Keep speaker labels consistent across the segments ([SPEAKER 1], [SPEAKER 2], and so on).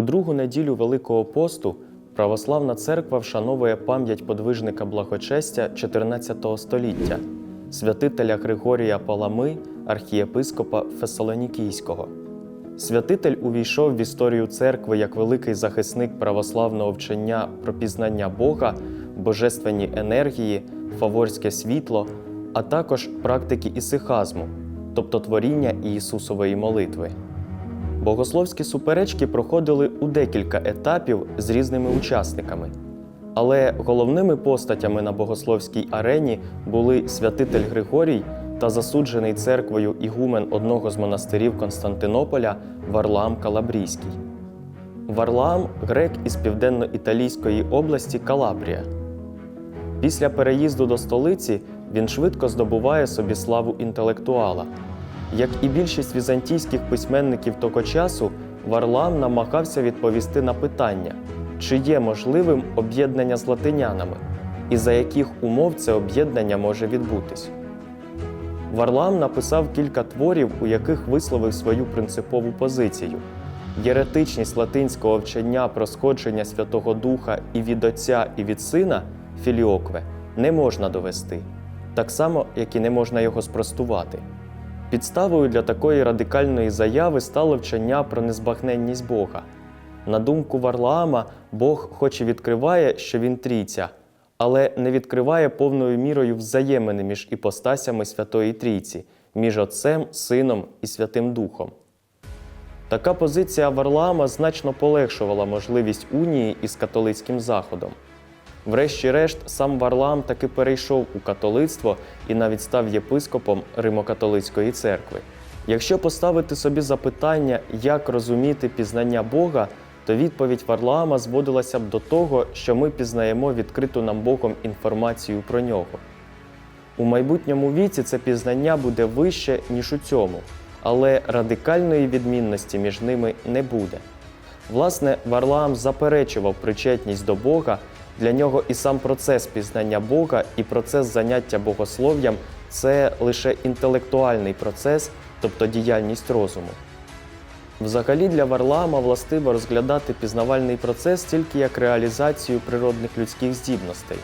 [SPEAKER 1] У другу неділю Великого посту православна церква вшановує пам'ять подвижника благочестя 14 століття, святителя Григорія Палами, архієпископа Фесалонікійського. Святитель увійшов в історію церкви як великий захисник православного вчення про пізнання Бога, божественні енергії, фаворське світло, а також практики ісихазму, тобто творіння Ісусової молитви. Богословські суперечки проходили у декілька етапів з різними учасниками. Але головними постатями на богословській арені були святитель Григорій та засуджений церквою ігумен одного з монастирів Константинополя Варлаам Калабрійський. Варлаам грек із південно-італійської області Калабрія. Після переїзду до столиці він швидко здобуває собі славу інтелектуала. Як і більшість візантійських письменників того часу, Варлаам намагався відповісти на питання, чи є можливим об'єднання з латинянами, і за яких умов це об'єднання може відбутись. Варлаам написав кілька творів, у яких висловив свою принципову позицію. Єретичність латинського вчення про сходження Святого Духа і від Отця, і від Сина Філіокве не можна довести, так само, як і не можна його спростувати. Підставою для такої радикальної заяви стало вчення про незбагненність Бога. На думку Варлаама, Бог хоч і відкриває, що він трійця, але не відкриває повною мірою взаємини між іпостасями Святої Трійці, між Отцем, Сином і Святим Духом. Така позиція Варлаама значно полегшувала можливість унії із католицьким Заходом. Врешті-решт, сам Варлаам таки перейшов у католицтво і навіть став єпископом Римокатолицької церкви. Якщо поставити собі запитання, як розуміти пізнання Бога, то відповідь Варлаама зводилася б до того, що ми пізнаємо відкриту нам Богом інформацію про нього. У майбутньому віці це пізнання буде вище, ніж у цьому, але радикальної відмінності між ними не буде. Власне, Варлаам заперечував причетність до Бога, для нього і сам процес пізнання Бога, і процес заняття богослов'ям це лише інтелектуальний процес, тобто діяльність розуму. Взагалі для Варлаама властиво розглядати пізнавальний процес тільки як реалізацію природних людських здібностей.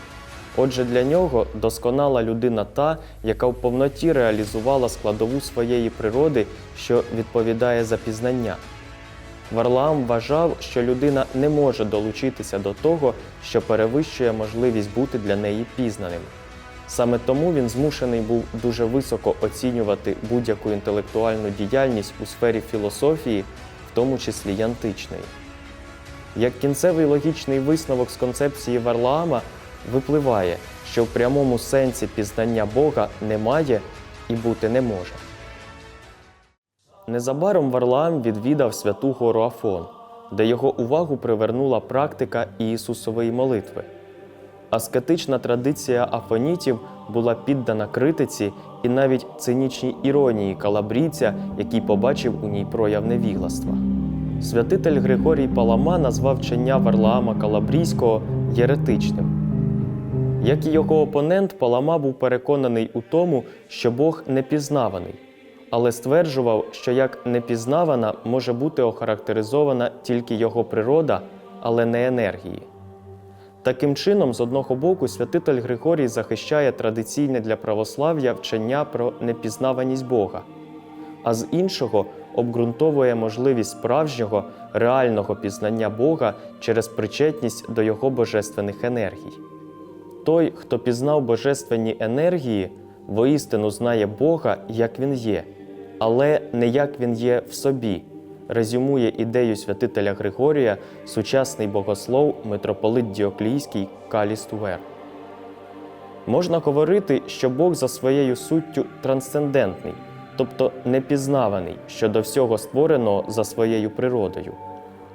[SPEAKER 1] Отже, для нього досконала людина та, яка в повноті реалізувала складову своєї природи, що відповідає за пізнання. Варлаам вважав, що людина не може долучитися до того, що перевищує можливість бути для неї пізнаним. Саме тому він змушений був дуже високо оцінювати будь-яку інтелектуальну діяльність у сфері філософії, в тому числі й античної. Як кінцевий логічний висновок з концепції Варлаама випливає, що в прямому сенсі пізнання Бога немає і бути не може. Незабаром Варлаам відвідав святу гору Афон, де його увагу привернула практика Ісусової молитви. Аскетична традиція афонітів була піддана критиці і навіть цинічній іронії калабрійця, який побачив у ній прояв невігластва. Святитель Григорій Палама назвав вчення Варлаама Калабрійського єретичним. Як і його опонент, Палама був переконаний у тому, що Бог непізнаваний, але стверджував, що як непізнавана може бути охарактеризована тільки його природа, але не енергії. Таким чином, з одного боку, святитель Григорій захищає традиційне для православ'я вчення про непізнаваність Бога, а з іншого обґрунтовує можливість справжнього реального пізнання Бога через причетність до його божественних енергій. Той, хто пізнав божественні енергії, воістину знає Бога, як Він є, але не як Він є в собі, резюмує ідею святителя Григорія сучасний богослов митрополит Діоклійський Калістувер. Можна говорити, що Бог за своєю суттю трансцендентний, тобто непізнаваний щодо всього створеного за своєю природою,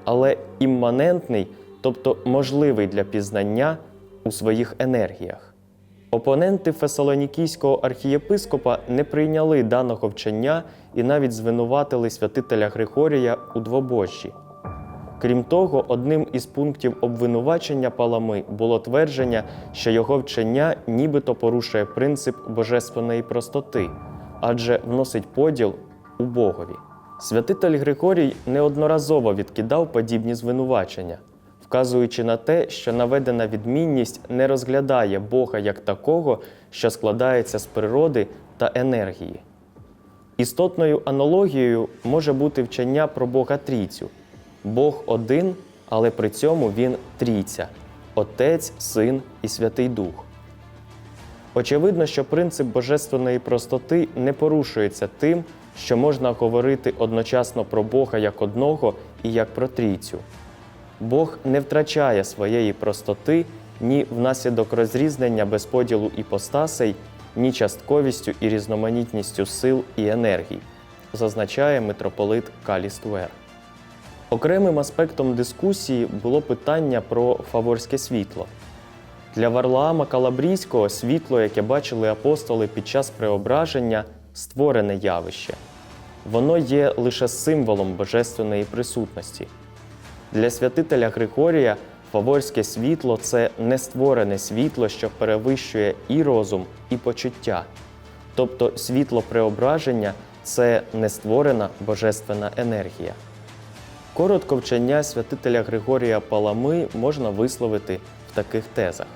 [SPEAKER 1] але імманентний, тобто можливий для пізнання у своїх енергіях. Опоненти Фесалонікійського архієпископа не прийняли даного вчення і навіть звинуватили святителя Григорія у двобожжі. Крім того, одним із пунктів обвинувачення Палами було твердження, що його вчення нібито порушує принцип божественної простоти, адже вносить поділ у Богові. Святитель Григорій неодноразово відкидав подібні звинувачення, вказуючи на те, що наведена відмінність не розглядає Бога як такого, що складається з природи та енергії. Істотною аналогією може бути вчення про Бога Трійцю. Бог один, але при цьому Він трійця Отець, Син і Святий Дух. Очевидно, що принцип божественної простоти не порушується тим, що можна говорити одночасно про Бога як одного і як про трійцю. Бог не втрачає своєї простоти ні внаслідок розрізнення без поділу іпостасей, ні частковістю і різноманітністю сил і енергій, зазначає митрополит Каліствер. Окремим аспектом дискусії було питання про фаворське світло. Для Варлаама Калабрійського світло, яке бачили апостоли під час преображення, створене явище. Воно є лише символом божественної присутності. Для святителя Григорія фаворське світло це нестворене світло, що перевищує і розум, і почуття. Тобто світло преображення це нестворена божественна енергія. Коротко вчення святителя Григорія Палами можна висловити в таких тезах.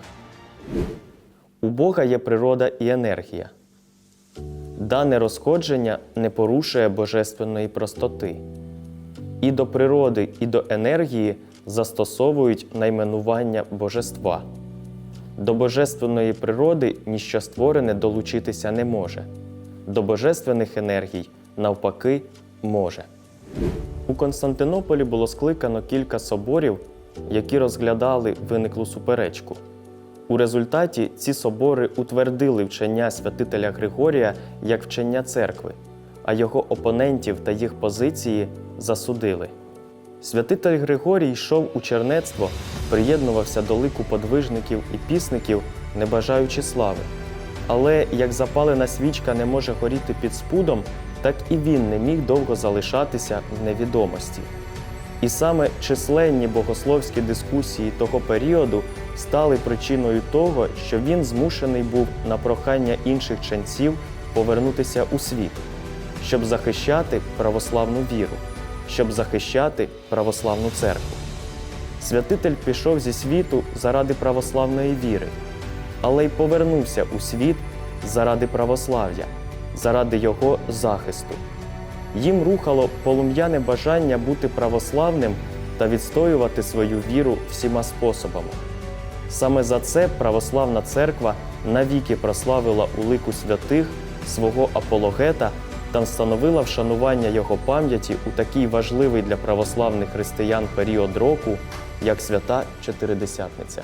[SPEAKER 1] У Бога є природа і енергія. Дане розходження не порушує божественної простоти. І до природи, і до енергії застосовують найменування божества. До божественної природи ніщо створене долучитися не може. До божественних енергій, навпаки, може. У Константинополі було скликано кілька соборів, які розглядали виниклу суперечку. У результаті ці собори утвердили вчення святителя Григорія як вчення церкви, а його опонентів та їх позиції засудили. Святитель Григорій йшов у чернецтво, приєднувався до лику подвижників і пісників, не бажаючи слави. Але як запалена свічка не може горіти під спудом, так і він не міг довго залишатися в невідомості. І саме численні богословські дискусії того періоду стали причиною того, що він змушений був на прохання інших ченців повернутися у світ, щоб захищати православну віру, щоб захищати православну церкву. Святитель пішов зі світу заради православної віри, але й повернувся у світ заради православ'я, заради його захисту. Їм рухало полум'яне бажання бути православним та відстоювати свою віру всіма способами. Саме за це православна церква навіки прославила у лику святих свого апологета та встановила вшанування його пам'яті у такий важливий для православних християн період року, як свята Чотиридесятниця.